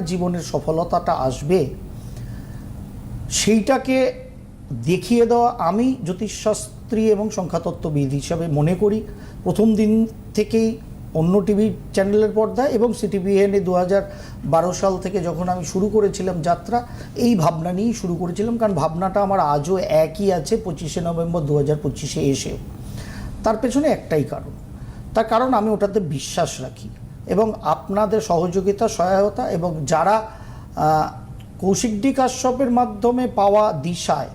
জীবনের সফলতাটা আসবে, সেইটাকে দেখিয়ে দেওয়া আমি জ্যোতিষশাস্ত্রী এবং সংখ্যাতত্ত্ববিদ হিসাবে মনে করি। প্রথম দিন থেকেই অন্য টিভি চ্যানেলের পর্দায় এবং সিটিভিএনে দু হাজার বারো সাল থেকে যখন আমি শুরু করেছিলাম যাত্রা, এই ভাবনা নিয়েই শুরু করেছিলাম। কারণ ভাবনাটা আমার আজও একই আছে পঁচিশে নভেম্বর দু হাজার পঁচিশে এসেও। তার পেছনে একটাই কারণ। তার কারণ আমি ওটাতে বিশ্বাস রাখি। এবং আপনাদের সহযোগিতা সহায়তা এবং যারা আহ, কৌশিক ডি কাশ্যপের মাধ্যমে পাওয়া দিশায়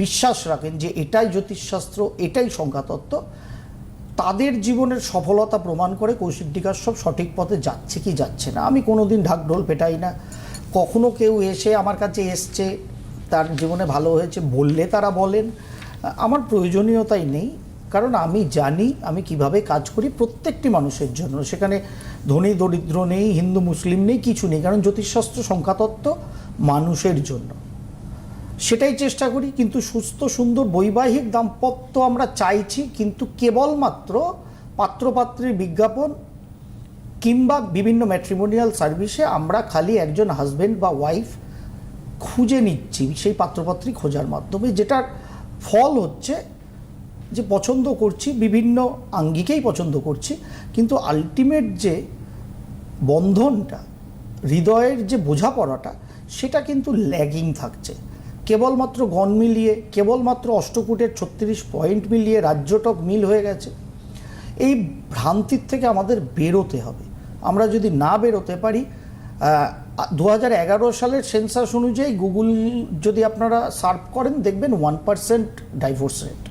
বিশ্বাস রাখেন যে এটাই জ্যোতিষশাস্ত্র এটাই সংখ্যাতত্ত্ব তাদের জীবনের সফলতা প্রমাণ করে কৌশিক ডি কাশ্যপ সঠিক পথে যাচ্ছে কি যাচ্ছে না। আমি কোনো দিন ঢাকঢোল পেটাই না। কখনো কেউ এসে আমার কাছে এসছে তার জীবনে ভালো হয়েছে বললে তারা বলেন। আমার প্রয়োজনীয়তাই নেই কারণ আমি জানি আমি কীভাবে কাজ করি প্রত্যেকটি মানুষের জন্য। সেখানে ধনী, দরিদ্র নেই, হিন্দু, মুসলিম নেই, কিছু নেই, কারণ জ্যোতিষশাস্ত্র সংখ্যাতত্ত্ব মানুষের জন্য। সেটাই চেষ্টা করি, কিন্তু সুস্থ, সুন্দর, বৈবাহিক দাম্পত্য আমরা চাইছি, কিন্তু কেবলমাত্র পাত্রপাত্রীর বিজ্ঞাপন কিংবা বিভিন্ন ম্যাট্রিমোনিয়াল সার্ভিসে আমরা খালি একজন হাজবেন্ড বা ওয়াইফ খুঁজে নিচ্ছি, সেই পাত্রপাত্রী খোঁজার মাধ্যমে, যেটার ফল হচ্ছে যে পছন্দ করছি, বিভিন্ন আঙ্গিকেই পছন্দ করছি, কিন্তু আলটিমেট যে বন্ধনটা, হৃদয়ের যে বোঝাপড়াটা, সেটা কিন্তু ল্যাগিং থাকছে। কেবলমাত্র গণ মিলিয়ে, কেবলমাত্র অষ্টকূটের ছত্রিশ পয়েন্ট মিলিয়ে রাজ্যটক মিল হয়ে গেছে, এই ভ্রান্তির থেকে আমাদের বেরোতে হবে। আমরা যদি না বেরোতে পারি দু হাজার এগারো সালের সেন্সাস অনুযায়ী গুগল যদি আপনারা সার্ভ করেন, দেখবেন one percent divorce rate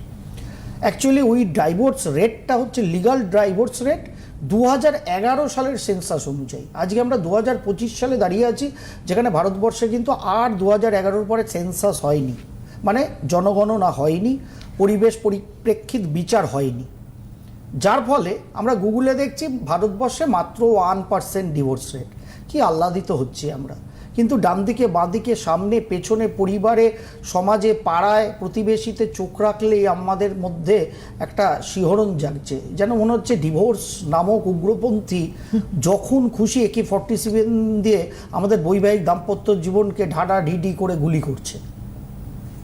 actually ওই ডাইভোর্স রেটটা হচ্ছে লিগাল ডাইভোর্স রেট দু হাজার এগারো সালের সেন্সাস অনুযায়ী। আজকে আমরা দু হাজার পঁচিশ সালে দাঁড়িয়ে আছি, যেখানে ভারতবর্ষে কিন্তু আর দু হাজার পরে সেন্সাস হয়নি। মানে জনগণনা হয়নি, পরিবেশ পরিপ্রেক্ষিত বিচার হয়নি। যার ফলে আমরা গুগলে দেখছি, ভারতবর্ষে মাত্র ওয়ান পার্সেন্ট ডিভোর্স রেট কি আহ্লাদিত হচ্ছে আমরা। কিন্তু ডান দিকে বাঁ দিকে সামনে, পেছনে, পরিবারে, সমাজে, পাড়ায়, প্রতিবেশীতে চোখ রাখলেই আমাদের মধ্যে একটা শিহরণ জাগছে। যেন মনে হচ্ছে ডিভোর্স নামক উগ্রপন্থী যখন খুশি একে ফর্টি সেভেন দিয়ে আমাদের বৈবাহিক দাম্পত্য জীবনকে ঢাডা ঢিডি করে গুলি করছে।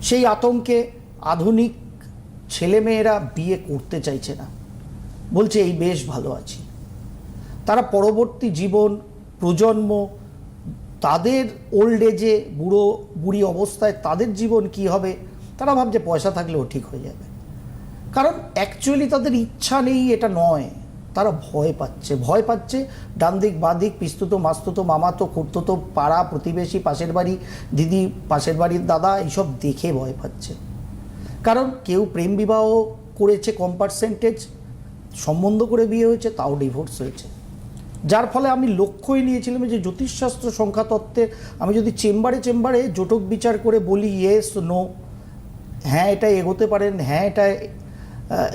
সেই আতঙ্কে আধুনিক ছেলেমেয়েরা বিয়ে করতে চাইছে না। বলছে, এই, বেশ, ভালো আছি। তারা পরবর্তী জীবন, প্রজন্ম তাদের ওল্ড এজে বুড়ো, বুড়ি অবস্থায় তাদের জীবন কি হবে? তারা ভাবছে পয়সা থাকলেও ঠিক হয়ে যাবে। কারণ অ্যাকচুয়ালি তাদের ইচ্ছা নেই, এটা নয়। তারা ভয় পাচ্ছে। ভয় পাচ্ছে ডান দিক বাঁ দিক পিস্তুত, মাস্তুত, মামাতো খুঁড়তো পাড়া, প্রতিবেশী, পাশের বাড়ি, দিদি, পাশের বাড়ির দাদা, এইসব দেখে ভয় পাচ্ছে। কারণ কেউ প্রেম বিবাহ করেছে কম পার্সেন্টেজ সম্বন্ধ করে বিয়ে হয়েছে, তাও ডিভোর্স হয়েছে। যার ফলে আমি লক্ষ্যই নিয়েছিলাম যে জ্যোতিষশাস্ত্র সংখ্যাতত্ত্বের আমি যদি চেম্বারে চেম্বারে জোটক বিচার করে বলি ইয়েস নো হ্যাঁ এটা এগোতে পারেন হ্যাঁ এটা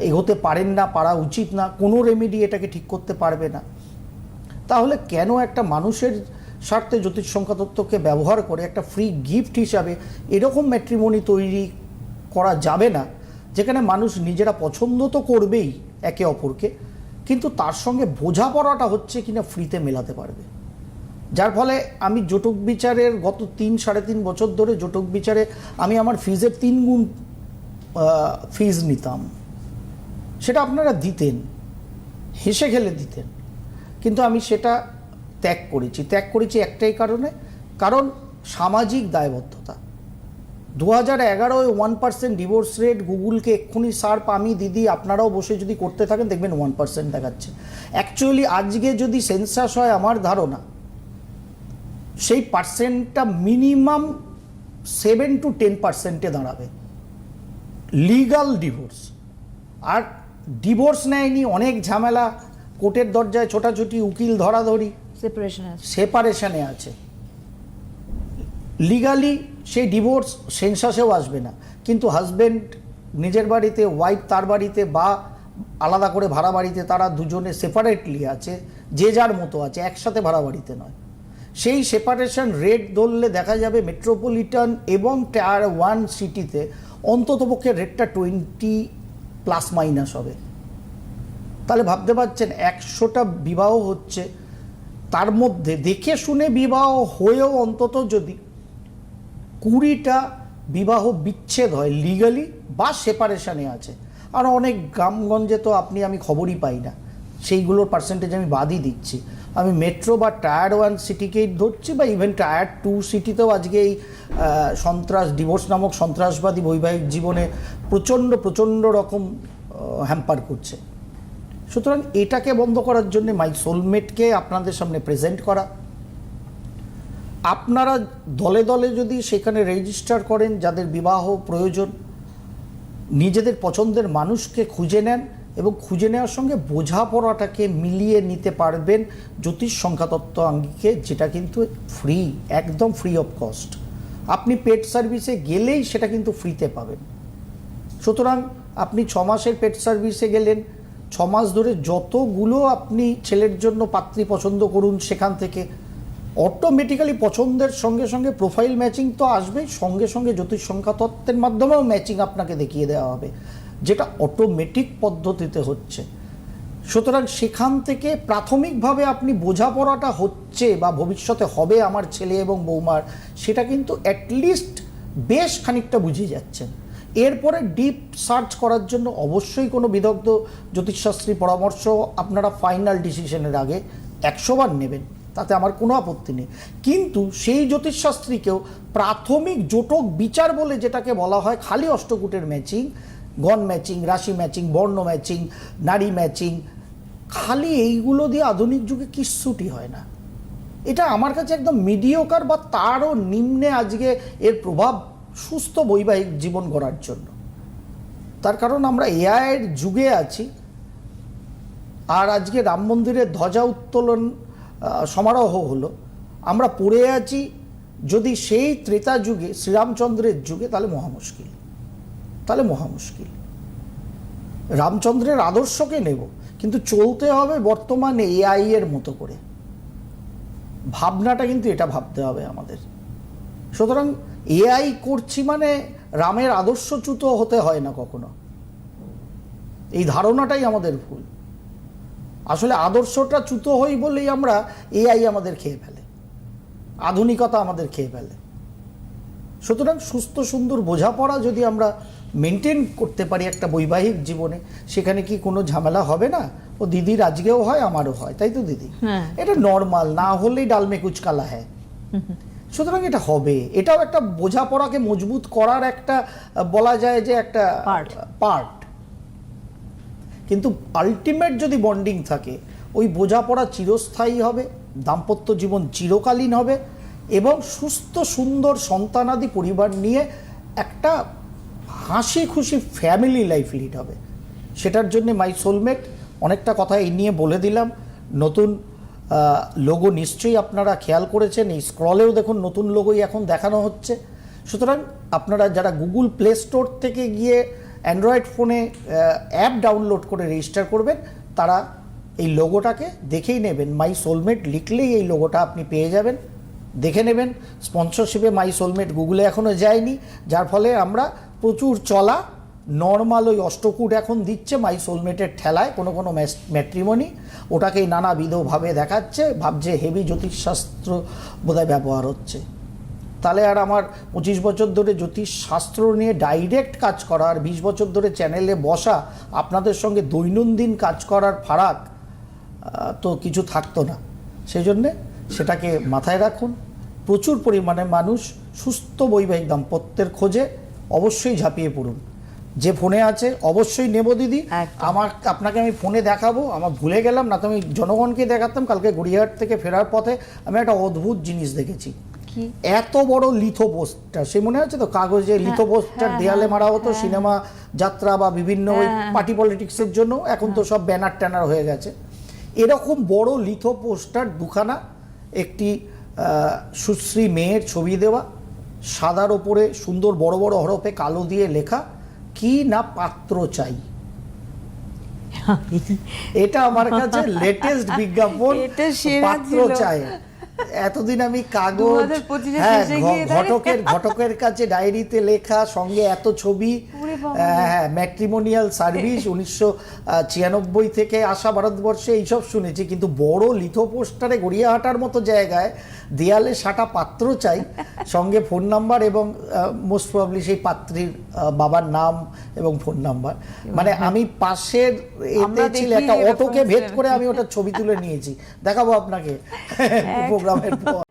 এগোতে পারেন না, পারা উচিত না, কোনো রেমেডি এটাকে ঠিক করতে পারবে না। তাহলে কেন একটা মানুষের স্বার্থে জ্যোতিষ সংখ্যাতত্ত্বকে ব্যবহার করে একটা ফ্রি গিফট হিসাবে এরকম ম্যাট্রিমনি তৈরি করা যাবে না, যেখানে মানুষ নিজেরা পছন্দ তো করবেই একে অপরকে কিন্তু তার সঙ্গে বোঝাপড়াটা হচ্ছে কিনা ফ্রিতে মেলাতে পারবে। যার ফলে আমি জটক বিচারের গত তিন, সাড়ে তিন বছর ধরে জটক বিচারে আমি আমার ফিজের তিন গুণ ফিজ নিতাম। সেটা আপনারা দিতেন, হেসে খেলে দিতেন। কিন্তু আমি সেটা ত্যাগ করেছি। ত্যাগ করেছি একটাই কারণে, কারণ সামাজিক দায়বদ্ধতা। দু হাজার এগারোয় ওয়ান পার্সেন্ট ডিভোর্স রেট গুগলকে এক্ষুনি সার্প আমি দিদি আপনারাও বসে যদি করতে থাকেন দেখবেন ওয়ান পার্সেন্ট দেখাচ্ছে। অ্যাকচুয়ালি আজকে যদি সেন্সাস হয় আমার ধারণা সেই পার্সেন্টটা মিনিমাম সেভেন টু টেন পার্সেন্টে দাঁড়াবে। লিগাল ডিভোর্স আর ডিভোর্স নেয়নি অনেক ঝামেলা কোর্টের দরজায় ছোটাছুটি উকিল ধরাধরি সেপারেশন আছে। সেপারেশনে আছে। লিগালি সেই ডিভোর্স সেন্সাসেও আসবে না। কিন্তু হাজবেন্ড নিজের বাড়িতে ওয়াইফ তার বাড়িতে বা আলাদা করে ভাড়া বাড়িতে তারা দুজনে সেপারেটলি আছে, যে যার মতো আছে, একসাথে ভাড়া বাড়িতে নয়। সেই সেপারেশন রেট ধরলে দেখা যাবে মেট্রোপলিটন এবং টায়ার ওয়ান সিটিতে অন্ততপক্ষে রেটটা টোয়েন্টি প্লাস মাইনাস হবে। তাহলে ভাবতে পারছেন, একশোটা বিবাহ হচ্ছে, তার মধ্যে দেখে শুনে বিবাহ হয়েও অন্তত যদি কুড়িটা বিবাহ বিচ্ছেদ হয় লিগালি বা সেপারেশানে আছে। আর অনেক গ্রামগঞ্জে তো আপনি, আমি খবরই পাই না। সেইগুলোর পার্সেন্টেজ আমি বাদই দিচ্ছি। আমি মেট্রো বা টায়ার ওয়ান সিটিকেই ধরছি বা ইভেন টায়ার টু সিটিতেও আজকে এই সন্ত্রাস ডিভোর্স নামক সন্ত্রাসবাদী বৈবাহিক জীবনে প্রচণ্ড প্রচণ্ড রকম হ্যাম্পার করছে। সুতরাং এটাকে বন্ধ করার জন্য মাই সোলমেটকে আপনাদের সামনে প্রেজেন্ট করা। আপনারা দলে দলে যদি সেখানে রেজিস্টার করেন যাদের বিবাহ প্রয়োজন, নিজেদের পছন্দের মানুষকে খুঁজে নেন এবং খুঁজে নেওয়ার সঙ্গে বোঝাপড়াটাকে মিলিয়ে নিতে পারবেন জ্যোতিষ সংখ্যাতত্ত্ব আঙ্গিকে, যেটা কিন্তু ফ্রি একদম ফ্রি অফ কস্ট আপনি পেট সার্ভিসে গেলেই সেটা কিন্তু ফ্রিতে পাবেন। সুতরাং আপনি ছ মাসের পেট সার্ভিসে গেলেন, ছ মাস ধরে যতগুলো আপনি ছেলের জন্য পাত্রী পছন্দ করুন সেখান থেকে অটোমেটিক্যালি পছন্দের সঙ্গে সঙ্গে প্রোফাইল ম্যাচিং তো আসবেই, সঙ্গে সঙ্গে জ্যোতিষ সংখ্যা তত্ত্বের মাধ্যমেও ম্যাচিং আপনাকে দেখিয়ে দেওয়া হবে, যেটা অটোমেটিক পদ্ধতিতে হচ্ছে। সুতরাং সেখান থেকে প্রাথমিকভাবে আপনি বোঝাপড়াটা হচ্ছে বা ভবিষ্যতে হবে আমার ছেলে এবং বৌমার, সেটা কিন্তু অ্যাটলিস্ট বেশ খানিকটা বুঝে যাচ্ছেন। এরপরে ডিপ সার্চ করার জন্য অবশ্যই কোনো বিদগ্ধ জ্যোতিষশাস্ত্রী পরামর্শ আপনারা ফাইনাল ডিসিশনের আগে একশোবার নেবেন। তাতে আমার কোনো আপত্তি নেই। কিন্তু সেই জ্যোতিষশাস্ত্রীকেও প্রাথমিক জোটক বিচার বলে যেটাকে বলা হয় খালি অষ্টকূটের ম্যাচিং, গণ ম্যাচিং, রাশি ম্যাচিং, বর্ণ ম্যাচিং, নারী ম্যাচিং, খালি এইগুলো দিয়ে আধুনিক যুগে কিচ্ছুটি হয় না। এটা আমার কাছে একদম মিডিওকার বা তারও নিম্নে আজকে এর প্রভাব সুস্থ বৈবাহিক জীবন গড়ার জন্য। তার কারণ আমরা এআইয়ের যুগে আছি। আর আজকে রাম মন্দিরের ধ্বজা উত্তোলন সমারোহ হলো। আমরা পড়ে আছি, যদি সেই ত্রেতা যুগে, শ্রীরামচন্দ্রের যুগে, তাহলে মহা মুশকিল। তাহলে মহা মুশকিল। রামচন্দ্রের আদর্শকে নেব, কিন্তু চলতে হবে বর্তমানে এআই এর মতো করে। ভাবনাটা কিন্তু এটা ভাবতে হবে আমাদের। সুতরাং এআই করছি মানে রামের আদর্শচ্যুত হতে হয় না কখনো। এই ধারণাটাই আমাদের ভুল। আসলে আদর্শটা চ্যুত হই বলেই আমরা এআই আমাদের খেয়ে ফেলে। আধুনিকতা আমাদের খেয়ে ফেলে। সুতরাং সুস্থ সুন্দর বোঝাপড়া যদি আমরা মেনটেন করতে পারি একটা বৈবাহিক জীবনে সেখানে কি কোনো ঝামেলা হবে না? ও দিদির আজকেও হয় আমারও হয় তাই তো দিদি? হ্যাঁ। এটা নর্মাল না হলেই ডালমে কুচকালা হ্যাঁ। সুতরাং এটা হবে। এটাও একটা বোঝাপড়াকে মজবুত করার একটা বলা যায় যে একটা Part. পার্ট কিন্তু আলটিমেট যদি বন্ডিং থাকে, ওই বোঝাপড়া চিরস্থায়ী হবে, দাম্পত্য জীবন চিরকালীন হবে এবং সুস্থ, সুন্দর সন্তানাদি পরিবার নিয়ে একটা হাসি খুশি ফ্যামিলি লাইফ লিড হবে। সেটার জন্য মাই সোলমেট অনেকটা কথা এই নিয়ে বলে দিলাম। নতুন লোগো নিশ্চয়ই আপনারা খেয়াল করেছেন, এই স্ক্রলেও দেখুন নতুন লোগোই এখন দেখানো হচ্ছে। সুতরাং আপনারা যারা গুগল প্লে স্টোর থেকে গিয়ে অ্যান্ড্রয়েড ফোনে অ্যাপ ডাউনলোড করে রেজিস্টার করবেন। তারা এই লোগোটাকে দেখেই নেবেন। মাই সোলমেট লিখলেই এই লোগোটা আপনি পেয়ে যাবেন। দেখে নেবেন। স্পন্সরশিপে মাই সোলমেট গুগলে এখনও যায়নি। যার ফলে আমরা প্রচুর চলা নর্মাল ওই অষ্টকূট এখন দিচ্ছে মাই সোলমেটের ঠেলায়, কোনো কোনো ম্যাট্রিমনি ওটাকেই নানাবিধভাবে দেখাচ্ছে। ভাবছে হেভি জ্যোতিষশাস্ত্র বোধহয় ব্যবহার হচ্ছে। তাহলে আর আমার পঁচিশ বছর ধরে জ্যোতিষ শাস্ত্র নিয়ে ডাইরেক্ট কাজ করা আর বিশ বছর ধরে চ্যানেলে বসা আপনাদের সঙ্গে দৈনন্দিন কাজ করার ফারাক তো কিছু থাকতো না। সেই জন্যে সেটাকে মাথায় রাখুন। প্রচুর পরিমাণে মানুষ সুস্থ বৈবাহিক দাম্পত্যের খোঁজে অবশ্যই ঝাঁপিয়ে পড়ুন। যে ফোনে আছে অবশ্যই নেব দিদি। আমার আপনাকে আমি ফোনে দেখাবো। আমার ভুলে গেলাম না তো আমি জনগণকে দেখাতাম। কালকে গড়িয়াহাট থেকে ফেরার পথে আমি একটা অদ্ভুত জিনিস দেখেছি। এত বড় লিথো পোস্টার সে মনে আছে তো? কাগজে লিথো পোস্টার দেয়ালে মারা হতো সিনেমা যাত্রা বা বিভিন্ন ওই হ্যাঁ। পার্টি পলিটিক্সের জন্য। এখন তো সব ব্যানার ট্যানার হয়ে গেছে। এরকম বড় লিথো পোস্টার দুখানা একটি সুশ্রী মেয়ের ছবি দেওয়া সাদার ওপরে সুন্দর বড় বড় হরফে কালো দিয়ে লেখা কি না পাত্র চাই? এটা আমার কাছে লেটেস্ট বিজ্ঞাপন পাত্র চাই। এতদিন আমি কাগজ হ্যাঁ ঘটকের ঘটকের কাছে ডায়েরিতে লেখা সঙ্গে এত ছবি হ্যাঁ ম্যাট্রিমোনিয়াল সার্ভিস উনিশশো ছিয়ানব্বই থেকে আসা ভারতবর্ষে এইসব শুনেছি কিন্তু বড় লিথো পোস্টারে গড়িয়াহাটার মতো জায়গায় দেয়ালে সাটা পাত্র চাই সঙ্গে ফোন নাম্বার এবং মোস্ট প্রবলি সেই পাত্রীর বাবার নাম এবং ফোন নাম্বার। মানে আমি পাশের এতে ছিল একটা অটোকে ভেদ করে আমি ওটা ছবি তুলে নিয়েছি। দেখাবো আপনাকে প্রোগ্রামের পর।